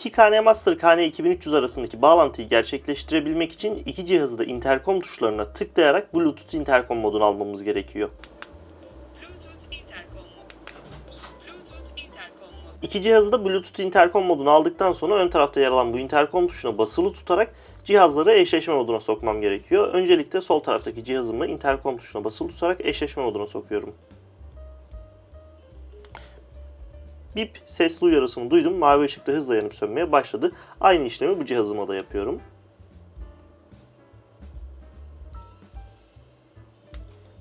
İki KN Master KN 2300 arasındaki bağlantıyı gerçekleştirebilmek için iki cihazı da interkom tuşlarına tıklayarak Bluetooth interkom modunu almamız gerekiyor. İki cihazı da Bluetooth interkom modunu aldıktan sonra ön tarafta yer alan bu interkom tuşuna basılı tutarak cihazları eşleşme moduna sokmam gerekiyor. Öncelikle sol taraftaki cihazımı interkom tuşuna basılı tutarak eşleşme moduna sokuyorum. Bip sesli uyarısını duydum. Mavi ışıkta hızla yanıp sönmeye başladı. Aynı işlemi bu cihazıma da yapıyorum.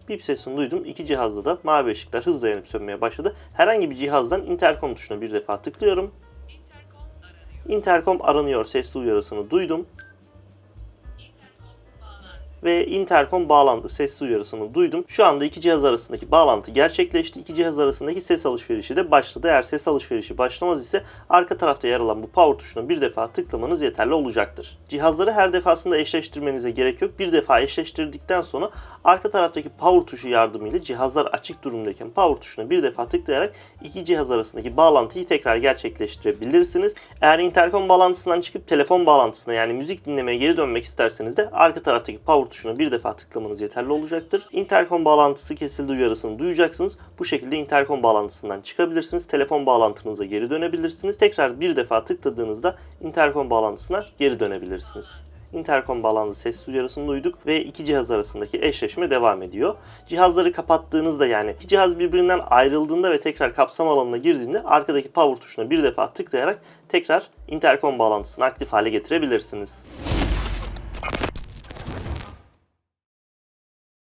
Bip sesini duydum. İki cihazda da mavi ışıklar hızla yanıp sönmeye başladı. Herhangi bir cihazdan interkom tuşuna bir defa tıklıyorum. Intercom aranıyor. Interkom aranıyor sesli uyarısını duydum Intercom. Ve interkom bağlandı sesli uyarısını duydum. Şu anda iki cihaz arasındaki bağlantı gerçekleşti. İki cihaz arasındaki ses alışverişi de başladı. Eğer ses alışverişi başlamaz ise arka tarafta yer alan bu power tuşuna bir defa tıklamanız yeterli olacaktır. Cihazları her defasında eşleştirmenize gerek yok. Bir defa eşleştirdikten sonra arka taraftaki power tuşu yardımıyla cihazlar açık durumdayken power tuşuna bir defa tıklayarak iki cihaz arasındaki bağlantıyı tekrar gerçekleştirebilirsiniz. Eğer interkom bağlantısından çıkıp telefon bağlantısına yani müzik dinlemeye geri dönmek isterseniz de arka taraftaki power tuşuna bir defa tıklamanız yeterli olacaktır. Interkom bağlantısı kesildi uyarısını duyacaksınız. Bu şekilde interkom bağlantısından çıkabilirsiniz. Telefon bağlantınıza geri dönebilirsiniz. Tekrar bir defa tıkladığınızda interkom bağlantısına geri dönebilirsiniz. Interkom bağlandı sesli uyarısını duyduk ve iki cihaz arasındaki eşleşme devam ediyor. Cihazları kapattığınızda yani iki cihaz birbirinden ayrıldığında ve tekrar kapsam alanına girdiğinde arkadaki power tuşuna bir defa tıklayarak tekrar interkom bağlantısını aktif hale getirebilirsiniz.